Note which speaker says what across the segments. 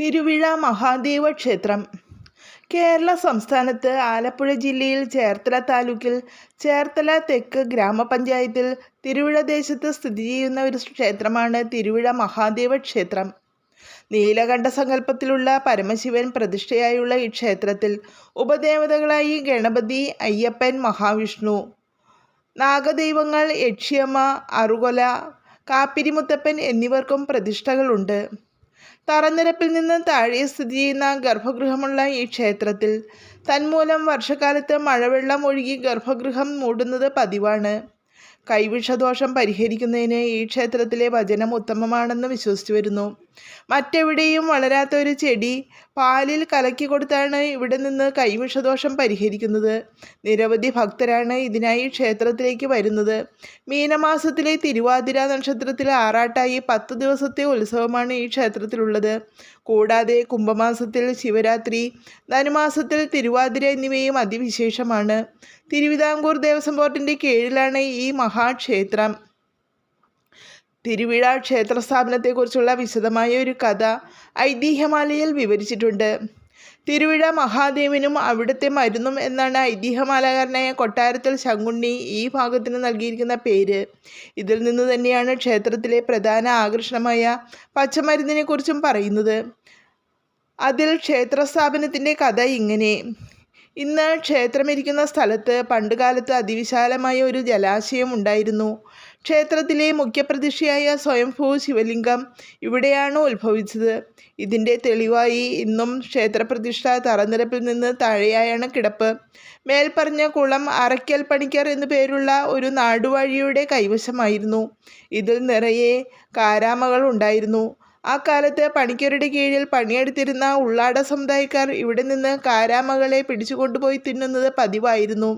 Speaker 1: തിരുവിഴ മഹാദേവ ക്ഷേത്രം. കേരള സംസ്ഥാനത്ത് ആലപ്പുഴ ജില്ലയിൽ ചേർത്തല താലൂക്കിൽ ചേർത്തല തെക്ക് ഗ്രാമപഞ്ചായത്തിൽ തിരുവിഴ ദേശത്ത് സ്ഥിതി ചെയ്യുന്ന ഒരു ക്ഷേത്രമാണ് തിരുവിഴ മഹാദേവ ക്ഷേത്രം. നീലകണ്ഠ സങ്കല്പത്തിലുള്ള പരമശിവൻ പ്രതിഷ്ഠയായുള്ള ഈ ക്ഷേത്രത്തിൽ ഉപദേവതകളായി ഗണപതി അയ്യപ്പൻ മഹാവിഷ്ണു നാഗദൈവങ്ങൾ യക്ഷിയമ്മ അറുകൊല കാപ്പിരിമുത്തപ്പൻ എന്നിവർക്കും പ്രതിഷ്ഠകളുണ്ട്. തറനിരപ്പിൽ നിന്ന് താഴെ സ്ഥിതി ചെയ്യുന്ന ഗർഭഗൃഹമുള്ള ഈ ക്ഷേത്രത്തിൽ തന്മൂലം വർഷക്കാലത്ത് മഴവെള്ളം ഒഴുകി ഗർഭഗൃഹം മൂടുന്നത് പതിവാണ്. കൈവിഷദോഷം പരിഹരിക്കുന്നതിന് ഈ ക്ഷേത്രത്തിലെ വചനം ഉത്തമമാണെന്ന് വിശ്വസിച്ചു വരുന്നു. മറ്റെവിടെയും വളരാത്ത ഒരു ചെടി പാലിൽ കലക്കി കൊടുത്താണ് ഇവിടെ നിന്ന് കൈവിഷദോഷം പരിഹരിക്കുന്നത്. നിരവധി ഭക്തരാണ് ഇതിനായി ക്ഷേത്രത്തിലേക്ക് വരുന്നത്. മീനമാസത്തിലെ തിരുവാതിര നക്ഷത്രത്തിലെ ആറാട്ടായി പത്ത് ദിവസത്തെ ഉത്സവമാണ് ഈ ക്ഷേത്രത്തിലുള്ളത്. കൂടാതെ കുംഭമാസത്തിൽ ശിവരാത്രി ധനുമാസത്തിൽ തിരുവാതിര എന്നിവയും അതിവിശേഷമാണ്. തിരുവിതാംകൂർ ദേവസ്വം ബോർഡിന്റെ കീഴിലാണ് ഈ മഹാക്ഷേത്രം. തിരുവിഴ ക്ഷേത്ര സ്ഥാപനത്തെക്കുറിച്ചുള്ള വിശദമായ ഒരു കഥ ഐതിഹ്യമാലയിൽ വിവരിച്ചിട്ടുണ്ട്. തിരുവിഴ മഹാദേവനും അവിടുത്തെ മരുന്നും എന്നാണ് ഐതിഹ്യമാലകാരനായ കൊട്ടാരത്തിൽ ശങ്കുണ്ണി ഈ ഭാഗത്തിന് നൽകിയിരിക്കുന്ന പേര്. ഇതിൽ നിന്ന് തന്നെയാണ് ക്ഷേത്രത്തിലെ പ്രധാന ആകർഷണമായ പച്ചമരുന്നിനെക്കുറിച്ചും പറയുന്നത്. അതിൽ ക്ഷേത്രസ്ഥാപനത്തിന്റെ കഥ ഇങ്ങനെ. ഇന്ന് ക്ഷേത്രമിരിക്കുന്ന സ്ഥലത്ത് പണ്ടുകാലത്ത് അതിവിശാലമായ ഒരു ജലാശയം ഉണ്ടായിരുന്നു. ക്ഷേത്രത്തിലെ മുഖ്യപ്രതിഷ്ഠയായ സ്വയംഭൂ ശിവലിംഗം ഇവിടെയാണ് ഉത്ഭവിച്ചത്. ഇതിന്റെ തെളിവായി ഇന്നും ക്ഷേത്രപ്രതിഷ്ഠ തറനിരപ്പിൽ നിന്ന് താഴെയായാണ് കിടപ്പ്. മേൽപ്പറഞ്ഞ കുളം അറയ്ക്കൽ പണിക്കർ എന്നു പേരുള്ള ഒരു നാടുവഴിയുടെ കൈവശമായിരുന്നു. ഇതിൽ നിറയെ കാരാമകൾ ഉണ്ടായിരുന്നു. ആ കാലത്ത് പണിക്കരുടെ കീഴിൽ പണിയെടുത്തിരുന്ന ഉള്ളാട സമുദായക്കാർ ഇവിടെ നിന്ന് കാരാമകളെ പിടിച്ചുകൊണ്ടുപോയി തിന്നുന്നത് പതിവായിരുന്നു.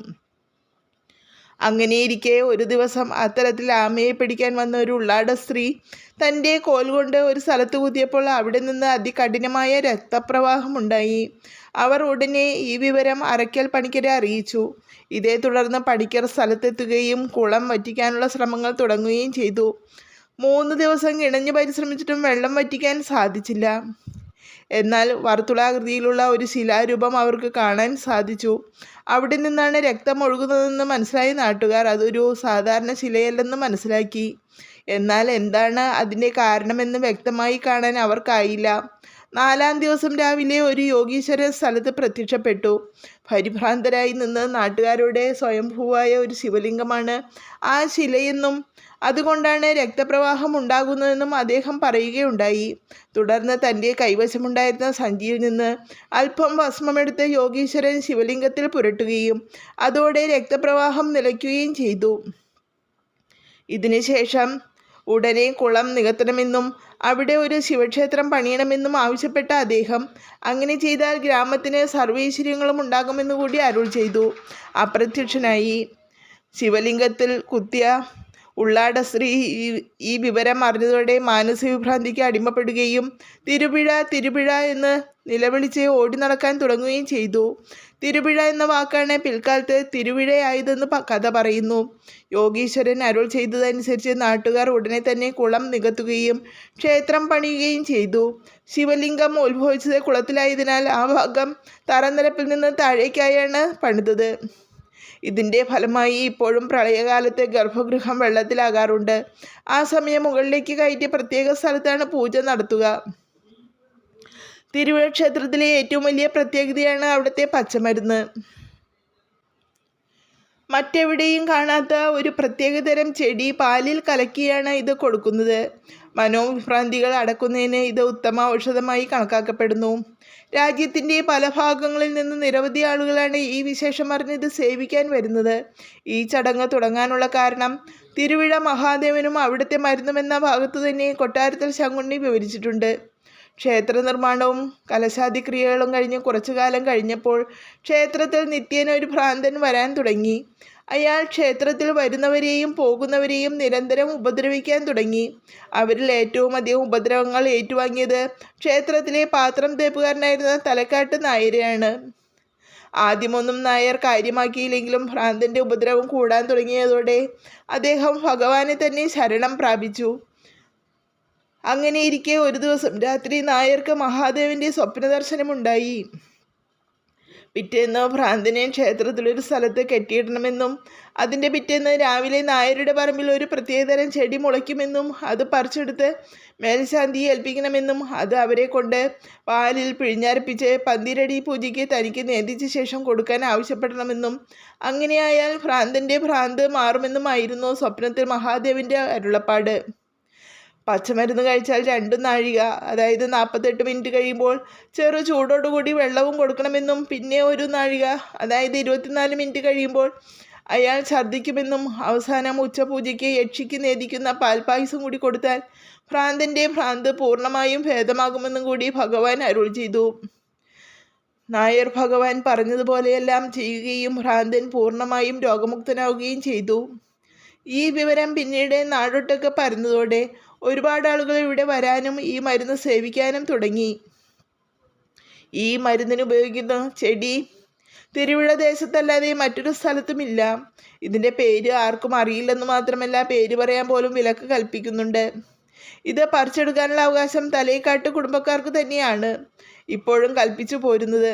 Speaker 1: അങ്ങനെയിരിക്കെ ഒരു ദിവസം അത്തരത്തിൽ ആമയെ പിടിക്കാൻ വന്ന ഒരു ഉള്ളാട സ്ത്രീ തന്റെ കോൽ കൊണ്ട് ഒരു സ്ഥലത്ത് കുത്തിയപ്പോൾ അവിടെ നിന്ന് അതികഠിനമായ രക്തപ്രവാഹമുണ്ടായി അവർ ഉടനെ ഈ വിവരം അരക്കൽ പണിക്കരെ അറിയിച്ചു. ഇതേ തുടർന്ന് പണിക്കർ സ്ഥലത്തെത്തുകയും കുളം വറ്റിക്കാനുള്ള ശ്രമങ്ങൾ തുടങ്ങുകയും ചെയ്തു. മൂന്ന് ദിവസം കിണഞ്ഞ് പരിശ്രമിച്ചിട്ടും വെള്ളം വറ്റിക്കാൻ സാധിച്ചില്ല. എന്നാൽ വർത്തുളാകൃതിയിലുള്ള ഒരു ശിലാരൂപം അവർക്ക് കാണാൻ സാധിച്ചു. അവിടെ നിന്നാണ് രക്തം ഒഴുകുന്നതെന്ന് മനസ്സിലായ നാട്ടുകാർ അതൊരു സാധാരണ ശിലയല്ലെന്ന് മനസ്സിലാക്കി. എന്നാൽ എന്താണ് അതിന്റെ കാരണമെന്ന് വ്യക്തമായി കാണാൻ അവർക്കായില്ല. നാലാം ദിവസം രാവിലെ ഒരു യോഗീശ്വരൻ സ്ഥലത്ത് പ്രത്യക്ഷപ്പെട്ടു. പരിഭ്രാന്തരായി നിന്ന് നാട്ടുകാരുടെ സ്വയംഭൂവായ ഒരു ശിവലിംഗമാണ് ആ ശിലയെന്നും അതുകൊണ്ടാണ് രക്തപ്രവാഹം ഉണ്ടാകുന്നതെന്നും അദ്ദേഹം പറയുകയുണ്ടായി. തുടർന്ന് തന്റെ കൈവശമുണ്ടായിരുന്ന സഞ്ചിയിൽ നിന്ന് അല്പം ഭസ്മമെടുത്ത് യോഗീശ്വരൻ ശിവലിംഗത്തിൽ പുരട്ടുകയും അതോടെ രക്തപ്രവാഹം നിലയ്ക്കുകയും ചെയ്തു. ഇതിനുശേഷം ഉടനെ കുളം നികത്തണമെന്നും അവിടെ ഒരു ശിവക്ഷേത്രം പണിയണമെന്നും ആവശ്യപ്പെട്ട അദ്ദേഹം അങ്ങനെ ചെയ്താൽ ഗ്രാമത്തിന് സർവൈശ്വര്യങ്ങളും ഉണ്ടാകുമെന്ന് കൂടി അരുൾ ചെയ്തു. അപ്രത്യക്ഷനായി. ശിവലിംഗത്തിൽ കുത്തിയ ഉള്ളാട സ്ത്രീ ഈ വിവരം അറിഞ്ഞതോടെ മാനസിക വിഭ്രാന്തിക്ക് അടിമപ്പെടുകയും തിരുപിഴ തിരുപിഴ എന്ന് നിലവിളിച്ച് ഓടി നടക്കാൻ തുടങ്ങുകയും ചെയ്തു. തിരുപിഴ എന്ന വാക്കാണ് പിൽക്കാലത്ത് തിരുവിഴയായതെന്ന് കഥ പറയുന്നു. യോഗീശ്വരൻ അരുൾ ചെയ്തതനുസരിച്ച് നാട്ടുകാർ ഉടനെ തന്നെ കുളം നികത്തുകയും ക്ഷേത്രം പണിയുകയും ചെയ്തു. ശിവലിംഗം ഉത്ഭവിച്ചത് കുളത്തിലായതിനാൽ ആ ഭാഗം തറനിരപ്പിൽ നിന്ന് താഴേക്കായാണ് പണിതത്. ഇതിന്റെ ഫലമായി ഇപ്പോഴും പ്രളയകാലത്ത് ഗർഭഗൃഹം വെള്ളത്തിലാകാറുണ്ട്. ആ സമയം മുകളിലേക്ക് കയറ്റി പ്രത്യേക സ്ഥലത്താണ് പൂജ നടത്തുക. തിരുവിഴ ക്ഷേത്രത്തിലെ ഏറ്റവും വലിയ പ്രത്യേകതയാണ് അവിടുത്തെ പച്ചമരുന്ന്. മറ്റെവിടെയും കാണാത്ത ഒരു പ്രത്യേകതരം ചെടി പാലിൽ കലക്കിയാണ് ഇത് കൊടുക്കുന്നത്. മനോവിഭ്രാന്തികൾ അടക്കുന്നതിന് ഇത് ഉത്തമ ഔഷധമായി കണക്കാക്കപ്പെടുന്നു. രാജ്യത്തിന്റെ പല ഭാഗങ്ങളിൽ നിന്ന് നിരവധി ആളുകളാണ് ഈ വിശേഷം അറിഞ്ഞ് ഇത് സേവിക്കാൻ വരുന്നത്. ഈ ചടങ്ങ് തുടങ്ങാനുള്ള കാരണം തിരുവിഴ മഹാദേവനും അവിടുത്തെ മരുന്നുമെന്ന ഭാഗത്തു തന്നെ കൊട്ടാരത്തിൽ ശങ്കുണ്ണി വിവരിച്ചിട്ടുണ്ട്. ക്ഷേത്ര നിർമ്മാണവും കലശാദി ക്രിയകളും കഴിഞ്ഞ് കുറച്ചു കാലം കഴിഞ്ഞപ്പോൾ ക്ഷേത്രത്തിൽ നിത്യേന ഒരു ഭ്രാന്തൻ വരാൻ തുടങ്ങി. അയാൾ ക്ഷേത്രത്തിൽ വരുന്നവരെയും പോകുന്നവരെയും നിരന്തരം ഉപദ്രവിക്കാൻ തുടങ്ങി. അവരിൽ ഏറ്റവും അധികം ഉപദ്രവങ്ങൾ ഏറ്റുവാങ്ങിയത് ക്ഷേത്രത്തിലെ പാത്രം തേപ്പുകാരനായിരുന്ന തലക്കാട്ട് നായരെയാണ്. ആദ്യമൊന്നും നായർ കാര്യമാക്കിയില്ലെങ്കിലും ഭ്രാന്തന്റെ ഉപദ്രവം കൂടാൻ തുടങ്ങിയതോടെ അദ്ദേഹം ഭഗവാനെ തന്നെ ശരണം പ്രാപിച്ചു. അങ്ങനെയിരിക്കെ ഒരു ദിവസം രാത്രി നായർക്ക് മഹാദേവന്റെ സ്വപ്നദർശനമുണ്ടായി. പിറ്റേന്ന് ഭ്രാന്തനെ ക്ഷേത്രത്തിലൊരു സ്ഥലത്ത് കെട്ടിയിടണമെന്നും അതിന്റെ പിറ്റേന്ന് രാവിലെ നായരുടെ പറമ്പിൽ ഒരു പ്രത്യേകതരം ചെടി മുളയ്ക്കുമെന്നും അത് പറിച്ചെടുത്ത് മേൽശാന്തിയെ ഏൽപ്പിക്കണമെന്നും അത് അവരെ കൊണ്ട് പാലിൽ പിഴിഞ്ഞരപ്പിച്ച് പന്തിരടി പൂജയ്ക്ക് തനിക്ക് നേതിച്ച ശേഷം കൊടുക്കാൻ ആവശ്യപ്പെടണമെന്നും അങ്ങനെയായാൽ ഭ്രാന്തന്റെ ഭ്രാന്ത് മാറുമെന്നുമായിരുന്നു സ്വപ്നത്തിൽ മഹാദേവിന്റെ അരുളപ്പാട്. പച്ചമരുന്ന് കഴിച്ചാൽ രണ്ടും നാഴിക. അതായത് നാൽപ്പത്തെട്ട് മിനിറ്റ് കഴിയുമ്പോൾ ചെറു ചൂടോടുകൂടി വെള്ളവും കൊടുക്കണമെന്നും പിന്നെ ഒരു നാഴിക. അതായത് ഇരുപത്തിനാല് മിനിറ്റ് കഴിയുമ്പോൾ അയാൾ ഛർദ്ദിക്കുമെന്നും അവസാനം ഉച്ചപൂജയ്ക്ക് യക്ഷിക്ക് നേദിക്കുന്ന പാൽപായസം കൂടി കൊടുത്താൽ ഭ്രാന്തന്റെ ഭ്രാന്ത് പൂർണമായും ഭേദമാകുമെന്നും കൂടി ഭഗവാൻ അരുൾ ചെയ്തു. നായർ ഭഗവാൻ പറഞ്ഞതുപോലെയെല്ലാം ചെയ്യുകയും ഭ്രാന്തൻ പൂർണമായും രോഗമുക്തനാവുകയും ചെയ്തു. ഈ വിവരം പിന്നീട് നാടൊട്ടൊക്കെ പരന്നതോടെ ഒരുപാട് ആളുകൾ ഇവിടെ വരാനും ഈ മരുന്ന് സേവിക്കാനും തുടങ്ങി. ഈ മരുന്നിന് ഉപയോഗിക്കുന്ന ചെടി തിരുവിഴ ദേശത്തല്ലാതെ മറ്റൊരു സ്ഥലത്തുമില്ല ഇതിന്റെ പേര് ആർക്കും അറിയില്ലെന്ന് മാത്രമല്ല പേര് പറയാൻ പോലും വിലക്ക് കൽപ്പിക്കുന്നുണ്ട്. ഇത് പറിച്ചെടുക്കാനുള്ള അവകാശം തലയിക്കാട്ട് കുടുംബക്കാർക്ക് തന്നെയാണ് ഇപ്പോഴും കൽപ്പിച്ചു പോരുന്നത്.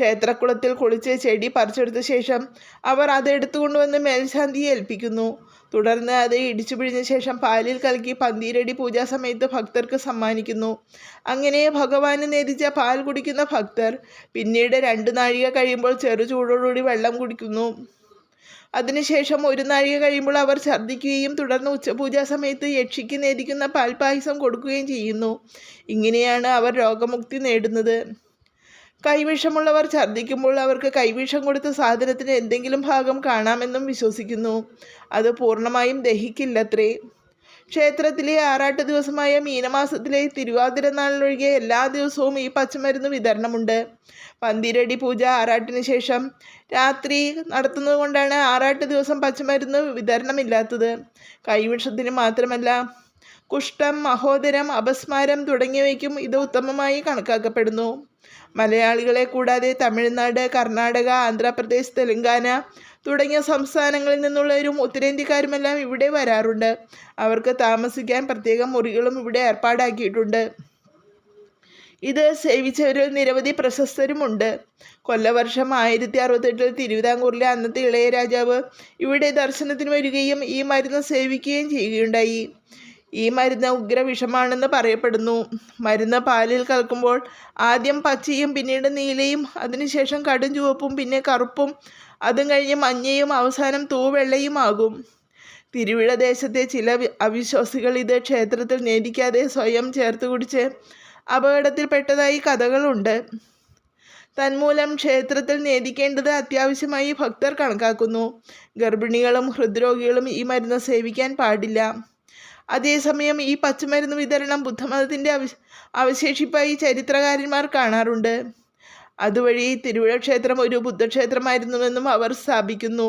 Speaker 1: ക്ഷേത്രക്കുളത്തിൽ കുളിച്ച് ചെടി പറിച്ചെടുത്ത ശേഷം അവർ അത് എടുത്തുകൊണ്ടുവന്ന് മേൽശാന്തിയെ ഏൽപ്പിക്കുന്നു. തുടർന്ന് അത് ഇടിച്ചു പിഴിഞ്ഞ ശേഷം പാലിൽ കലക്കി പന്തീരടി പൂജാ സമയത്ത് ഭക്തർക്ക് സമ്മാനിക്കുന്നു. അങ്ങനെ ഭഗവാന് നേരിച്ച പാൽ കുടിക്കുന്ന ഭക്തർ പിന്നീട് രണ്ട് നാഴിക കഴിയുമ്പോൾ ചെറു ചൂടോടുകൂടി വെള്ളം കുടിക്കുന്നു. അതിനുശേഷം ഒരു നാഴിക കഴിയുമ്പോൾ അവർ ഛർദ്ദിക്കുകയും തുടർന്ന് ഉച്ചപൂജാ സമയത്ത് യക്ഷിക്ക് നേരിക്കുന്ന പാൽപായസം കൊടുക്കുകയും ചെയ്യുന്നു. ഇങ്ങനെയാണ് അവർ രോഗമുക്തി നേടുന്നത്. കൈവിഷമുള്ളവർ ഛർദ്ദിക്കുമ്പോൾ അവർക്ക് കൈവിഷം കൊടുത്ത സാധനത്തിന് എന്തെങ്കിലും ഭാഗം കാണാമെന്നും വിശ്വസിക്കുന്നു. അത് പൂർണമായും ദഹിക്കില്ലത്രേ. ക്ഷേത്രത്തിലെ ആറാട്ട് ദിവസമായ മീനമാസത്തിലെ തിരുവാതിര നാളിലൊഴികെ എല്ലാ ദിവസവും ഈ പച്ചമരുന്ന് വിതരണമുണ്ട്. പന്തിരടി പൂജ ആറാട്ടിന് ശേഷം രാത്രി നടത്തുന്നതുകൊണ്ടാണ് ആറാട്ട് ദിവസം പച്ചമരുന്ന് വിതരണമില്ലാത്തത്. കൈവിഷത്തിന് മാത്രമല്ല കുഷ്ഠം മഹോദരം അപസ്മാരം തുടങ്ങിയവയ്ക്കും ഇത് ഉത്തമമായി കണക്കാക്കപ്പെടുന്നു. മലയാളികളെ കൂടാതെ തമിഴ്നാട് കർണാടക ആന്ധ്രാപ്രദേശ് തെലങ്കാന തുടങ്ങിയ സംസ്ഥാനങ്ങളിൽ നിന്നുള്ളവരും ഉത്തരേന്ത്യക്കാരുമെല്ലാം ഇവിടെ വരാറുണ്ട്. അവർക്ക് താമസിക്കാൻ പ്രത്യേക മുറികളും ഇവിടെ ഏർപ്പാടാക്കിയിട്ടുണ്ട്. ഇത് സേവിച്ചവരിൽ നിരവധി പ്രശസ്തരുമുണ്ട്. കൊല്ലവർഷം ആയിരത്തി അറുപത്തെട്ടിൽ തിരുവിതാംകൂറിലെ അന്നത്തെ ഇളയരാജാവ് ഇവിടെ ദർശനത്തിന് വരികയും ഈ മരുന്ന് സേവിക്കുകയും ചെയ്യുകയുണ്ടായി. ഈ മരുന്ന് ഉഗ്രവിഷമാണെന്ന് പറയപ്പെടുന്നു. മരുന്ന് പാലിൽ കലക്കുമ്പോൾ ആദ്യം പച്ചയും പിന്നീട് നീലയും അതിനുശേഷം കടും ചുവപ്പും പിന്നെ കറുപ്പും അതും കഴിഞ്ഞ് മഞ്ഞയും അവസാനം തൂവെള്ളയുമാകും തിരുവിഴ ദേശത്തെ ചില അവിശ്വാസികൾ ഇത് ക്ഷേത്രത്തിൽ നേരിക്കാതെ സ്വയം ചേർത്ത് കുടിച്ച് അപകടത്തിൽപ്പെട്ടതായി കഥകളുണ്ട്. തന്മൂലം ക്ഷേത്രത്തിൽ നേദിക്കേണ്ടത് അത്യാവശ്യമായി ഭക്തർ കണക്കാക്കുന്നു. ഗർഭിണികളും ഹൃദ്രോഗികളും ഈ മരുന്ന് സേവിക്കാൻ പാടില്ല. അതേസമയം ഈ പച്ചമരുന്ന് വിതരണം ബുദ്ധമതത്തിന്റെ അവ അവശേഷിപ്പായി ചരിത്രകാരന്മാർ കാണാറുണ്ട്. അതുവഴി തിരുവിഴ ക്ഷേത്രം ഒരു ബുദ്ധക്ഷേത്രമായിരുന്നുവെന്നും അവർ സ്ഥാപിക്കുന്നു.